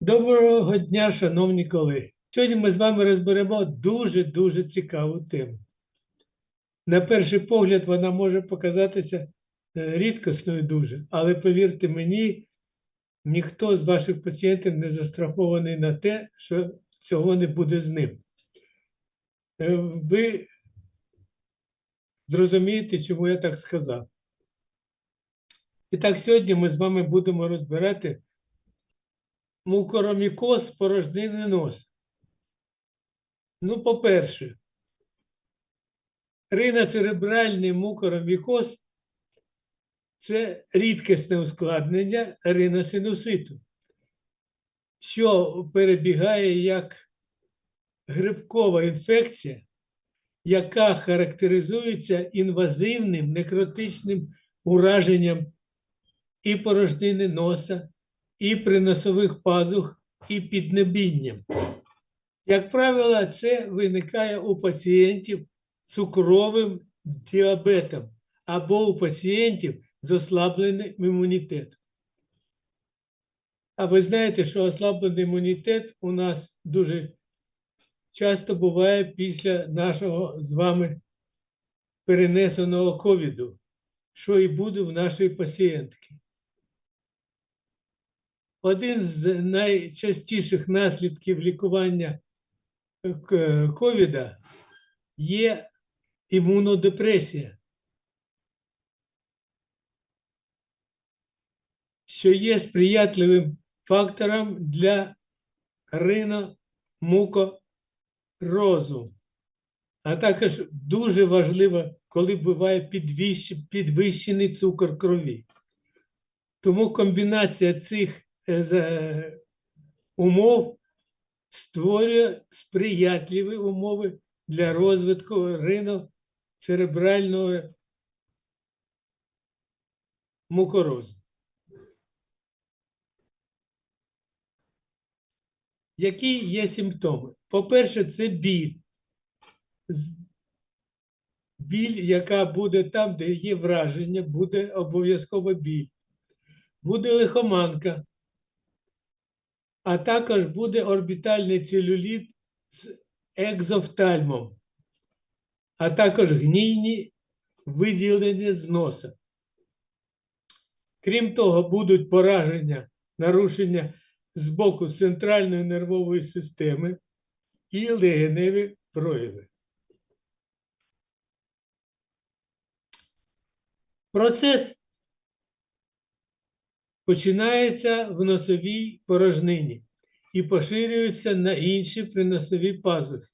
Доброго дня, шановні колеги. Сьогодні ми з вами розберемо дуже-дуже цікаву тему. На перший погляд, вона може показатися е, рідкісною дуже, але повірте мені, ніхто з ваших пацієнтів не застрахований на те, що цього не буде з ним. Е, Ви зрозумієте, чому я так сказав. І так, сьогодні ми з вами будемо розбирати мукоромікоз порожнини носа. Ну, по-перше, риноцеребральний мукоромікоз це рідкісне ускладнення риносинуситу, що перебігає як грибкова інфекція, яка характеризується інвазивним некротичним ураженням і порожнини носа, і приносових пазух, і піднебінням. Як правило, це виникає у пацієнтів з цукровим діабетом або у пацієнтів з ослабленим імунітетом. А ви знаєте, що ослаблений імунітет у нас дуже часто буває після нашого з вами перенесеного ковіду, що і буде в нашої пацієнтки. Один з найчастіших наслідків лікування к- ковіда є імунодепресія, що є сприятливим фактором для риномукорозу. А також дуже важливо, коли буває підвищений цукор крові. Тому комбінація цих е, умов створює сприятливі умови для розвитку риноцеребрального мукорозу. Які є симптоми? По-перше, це біль. Біль, яка буде там, де є враження, буде обов'язково біль. Буде лихоманка, а також буде орбітальний целюліт з екзофтальмом, а також гнійні виділення з носа. Крім того, будуть пораження, нарушення з боку центральної нервової системи і легеневі прояви. Процес починається в носовій порожнині і поширюється на інші приносові пазухи.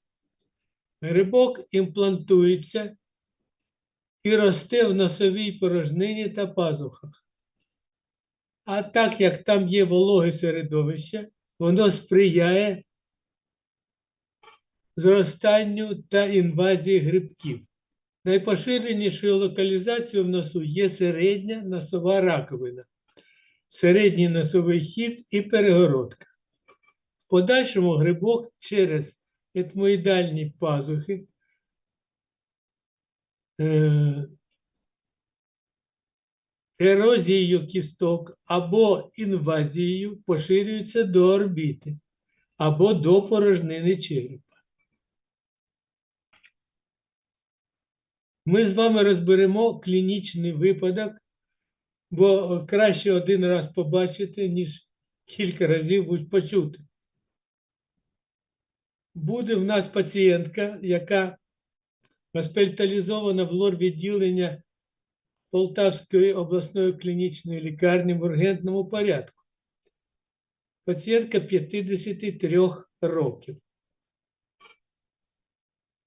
Грибок імплантується і росте в носовій порожнині та пазухах. А так як там є вологе середовище, воно сприяє зростанню та інвазії грибків. Найпоширенішою локалізацією в носу є середня носова раковина середній носовий хід і перегородка. В подальшому грибок через етмоїдальні пазухи е, ерозією кісток або інвазією поширюється до орбіти або до порожнини черепа. Ми з вами розберемо клінічний випадок бо краще один раз побачити, ніж кілька разів почути. Буде в нас пацієнтка, яка госпіталізована в лор відділення Полтавської обласної клінічної лікарні в ургентному порядку. Пацієнтка 53 років.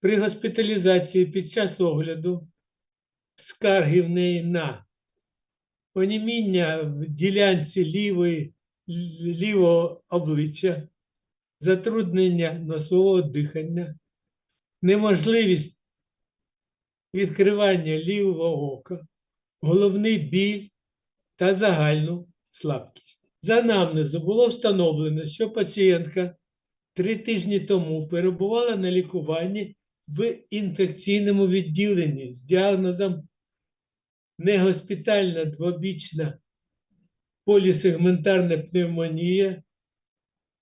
При госпіталізації під час огляду скарги в неї на оніміння в ділянці лівої, лівого обличчя, затруднення носового дихання, неможливість відкривання лівого ока, головний біль та загальну слабкість. За анамнезу було встановлено, що пацієнтка три тижні тому перебувала на лікуванні в інфекційному відділенні з діагнозом негоспітальна двобічна полісегментарна пневмонія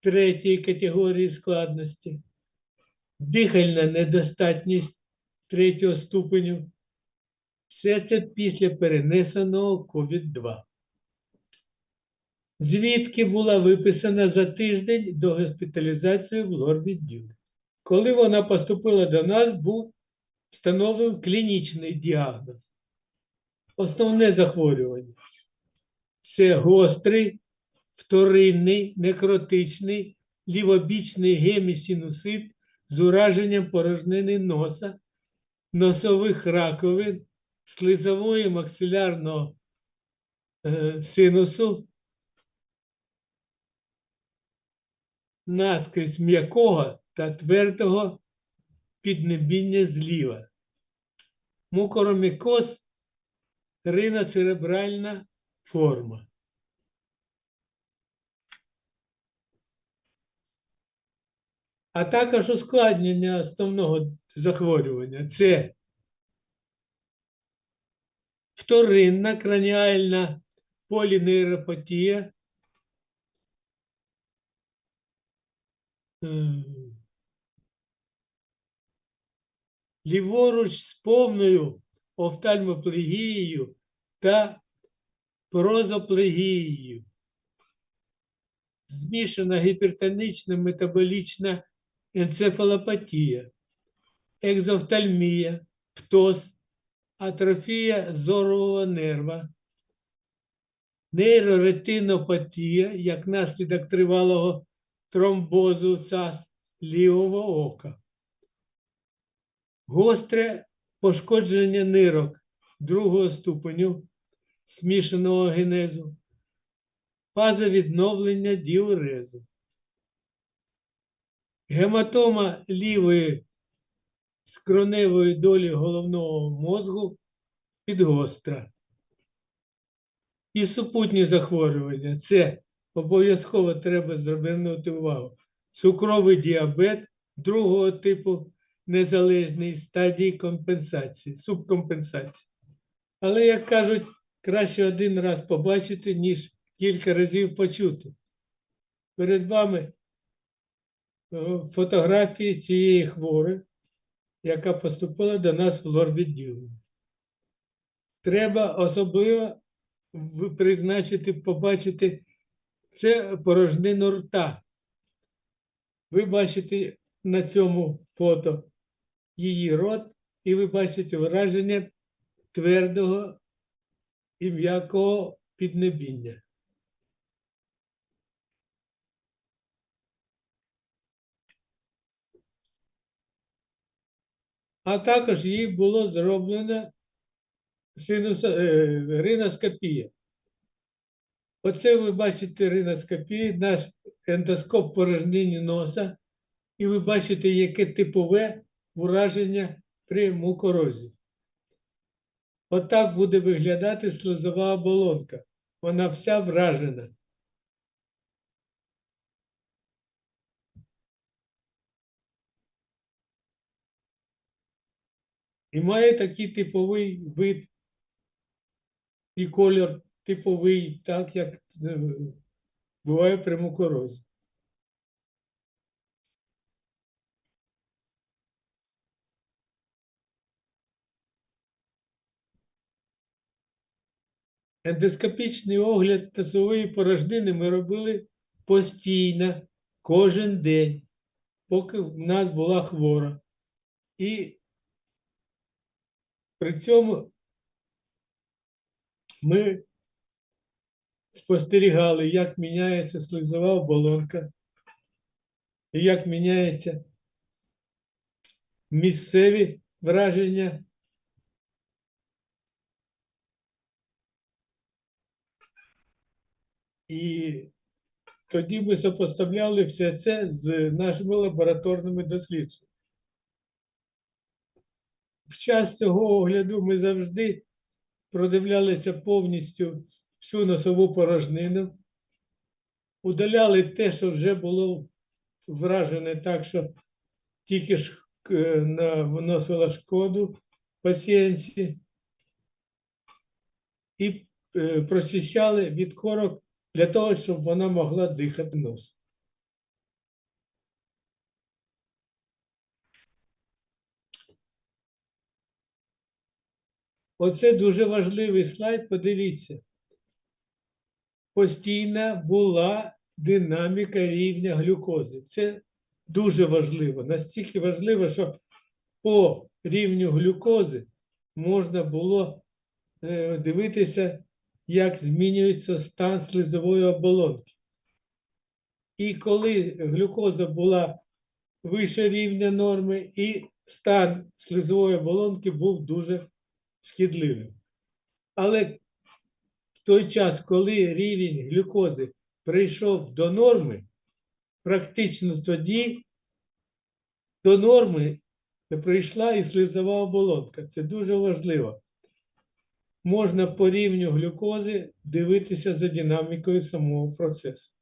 третьої категорії складності, дихальна недостатність третього ступеню. Все це після перенесеного COVID-2. Звідки була виписана за тиждень до госпіталізації в лор-відділі. Коли вона поступила до нас, був встановлений клінічний діагноз. Основне захворювання це гострий, вторинний, некротичний, лівобічний гемісінусит з ураженням порожнини носа, носових раковин, слизової максилярного е, синусу, наскрізь м'якого та твердого піднебіння зліва. Мукоромікоз риноцеребральна форма. А також ускладнення основного захворювання це вторинна краніальна полінейропатія, ліворуч з повною офтальмоплегією та прозоплегією. Змішана гіпертонічна метаболічна енцефалопатія, екзофтальмія, птоз, атрофія зорового нерва, нейроретинопатія як наслідок тривалого тромбозу ЦАС лівого ока, гостре пошкодження нирок другого ступеню смішаного генезу, фаза відновлення діурезу, гематома лівої скроневої долі головного мозку підгостра. І супутні захворювання це обов'язково треба звернути увагу. Цукровий діабет другого типу незалежний стадії компенсації, субкомпенсації. Але, як кажуть, краще один раз побачити, ніж кілька разів почути. Перед вами е, фотографії цієї хворої, яка поступила до нас в лор-відділення. Треба особливо призначити, побачити це порожнину рта. Ви бачите на цьому фото її рот, і ви бачите враження твердого і м'якого піднебіння. А також їй було зроблено синуса, е, риноскопія. Оце ви бачите риноскопію, наш ендоскоп порожнини носа, і ви бачите, яке типове ураження при мукорозі. Отак буде виглядати слизова оболонка. Вона вся вражена. І має такий типовий вид і колір типовий, так як е, буває при мукорозі. Ендоскопічний огляд тазової порожнини ми робили постійно, кожен день, поки в нас була хвора. І при цьому ми спостерігали, як міняється слизова оболонка, як міняються місцеві враження. І тоді ми сопоставляли все це з нашими лабораторними дослідженнями. В час цього огляду ми завжди продивлялися повністю всю носову порожнину, удаляли те, що вже було вражене так, що тільки ж е, на- вносило шкоду пацієнтці, і е, прочищали від корок для того, щоб вона могла дихати нос. Оце дуже важливий слайд, подивіться. Постійна була динаміка рівня глюкози. Це дуже важливо. Настільки важливо, що по рівню глюкози можна було е, дивитися як змінюється стан слизової оболонки. І коли глюкоза була вище рівня норми, і стан слизової оболонки був дуже шкідливим. Але в той час, коли рівень глюкози прийшов до норми, практично тоді до норми прийшла і слизова оболонка. Це дуже важливо. Можна по рівню глюкози дивитися за динамікою самого процесу.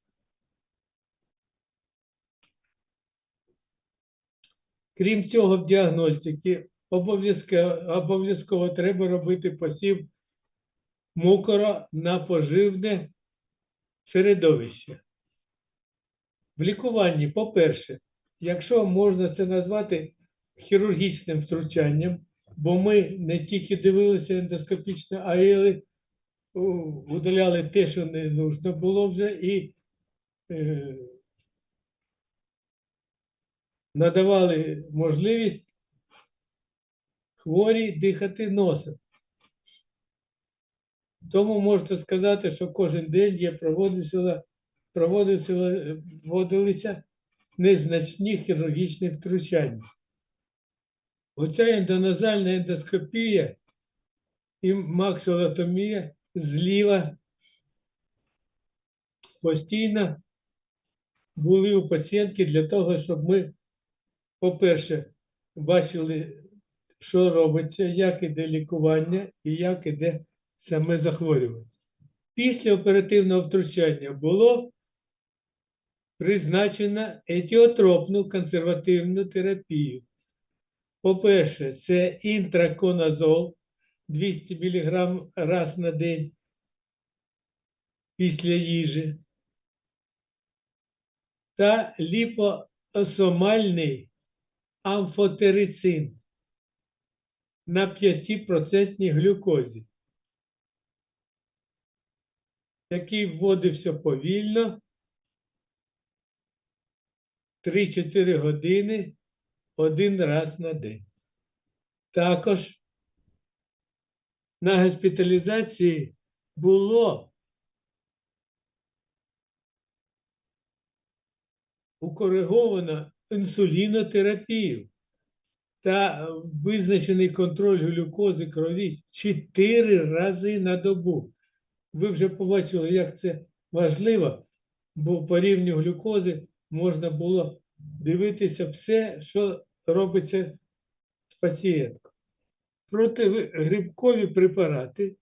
Крім цього, в діагностиці обов'язково треба робити посів мукора на поживне середовище. В лікуванні, по-перше, якщо можна це назвати хірургічним втручанням, бо ми не тільки дивилися ендоскопічно, а й удаляли те, що не нужно було вже, і е, надавали можливість хворій дихати носом. Тому можете сказати, що кожен день є проводилися, проводилися, проводилися незначні хірургічні втручання. Оця ендоназальна ендоскопія і максилотомія зліва постійно були у пацієнтки для того, щоб ми, по-перше, бачили, що робиться, як іде лікування і як іде саме захворювання. Після оперативного втручання було призначено етіотропну консервативну терапію. По-перше, це інтраконазол 200 мг раз на день після їжі. Та ліпоосомальний амфотерицин на 5% глюкозі, який вводився повільно 3-4 години один раз на день. Також на госпіталізації було укориговано інсулінотерапію та визначений контроль глюкози крові 4 рази на добу. Ви вже побачили, як це важливо, бо по рівню глюкози можна було дивитися все, що робиться з пацієнткою. Протигрибкові препарати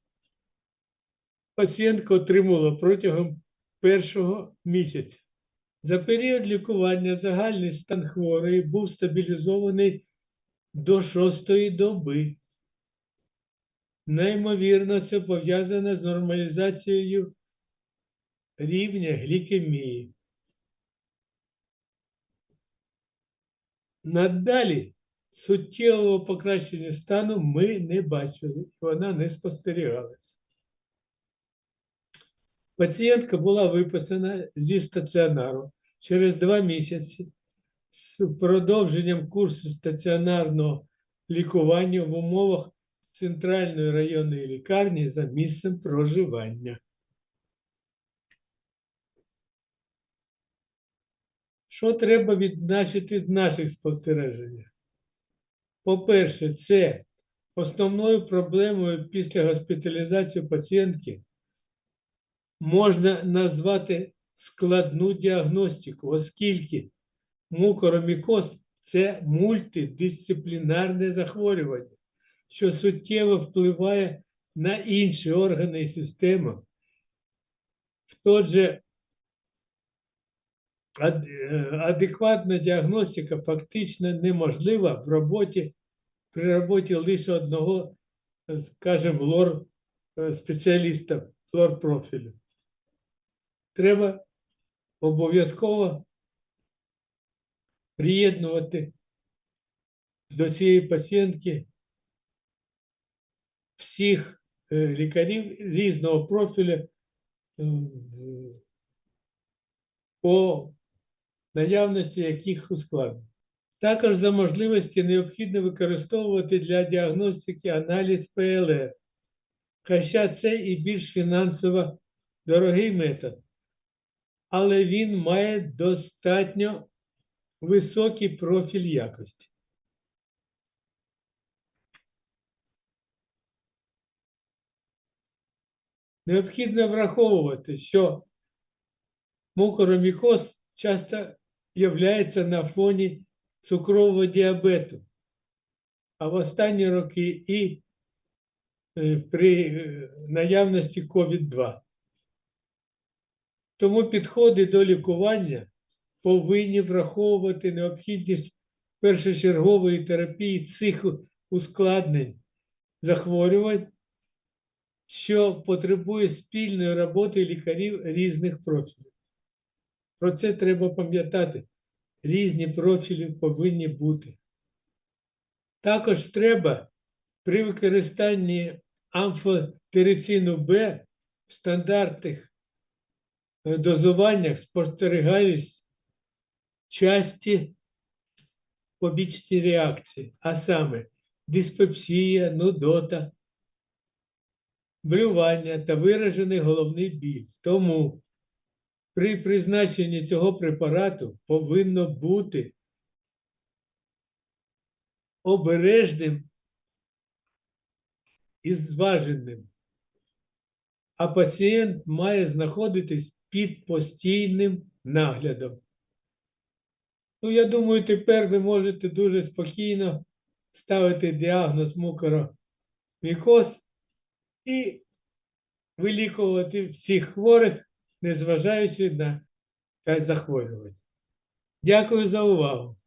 пацієнтка отримала протягом першого місяця. За період лікування загальний стан хворої був стабілізований до шостої доби. Неймовірно, це пов'язано з нормалізацією рівня глікемії. Надалі суттєвого покращення стану ми не бачили, вона не спостерігалася. Пацієнтка була виписана зі стаціонару через два місяці з продовженням курсу стаціонарного лікування в умовах центральної районної лікарні за місцем проживання. Що треба відзначити в наших спостереженнях? По-перше, це основною проблемою після госпіталізації пацієнтки можна назвати складну діагностику, оскільки мукоромікоз це мультидисциплінарне захворювання, що суттєво впливає на інші органи і системи. В той же адекватна діагностика фактично неможлива в роботі при роботі лише одного, скажімо, лор спеціаліста, лор профілю. Треба обов'язково приєднувати до цієї пацієнтки всіх е, лікарів різного профілю е, по наявності яких ускладнень. Також за можливості необхідно використовувати для діагностики аналіз ПЛР, хоча це і більш фінансово дорогий метод, але він має достатньо високий профіль якості. Необхідно враховувати, що мукоромікоз часто являється на фоні цукрового діабету, а в останні роки і е, при е, наявності COVID-2. Тому підходи до лікування повинні враховувати необхідність першочергової терапії цих ускладнень захворювань, що потребує спільної роботи лікарів різних профілів. Про це треба пам'ятати. Різні профілі повинні бути. Також треба при використанні амфотерицину Б в стандартних е, дозуваннях спостерігаюсь часті побічні реакції, а саме диспепсія, нудота, блювання та виражений головний біль. Тому при призначенні цього препарату повинно бути обережним і зваженим, а пацієнт має знаходитись під постійним наглядом. Ну, я думаю, тепер ви можете дуже спокійно ставити діагноз мукоромікоз і вилікувати всіх хворих, незважаючи на захворювання. Дякую за увагу.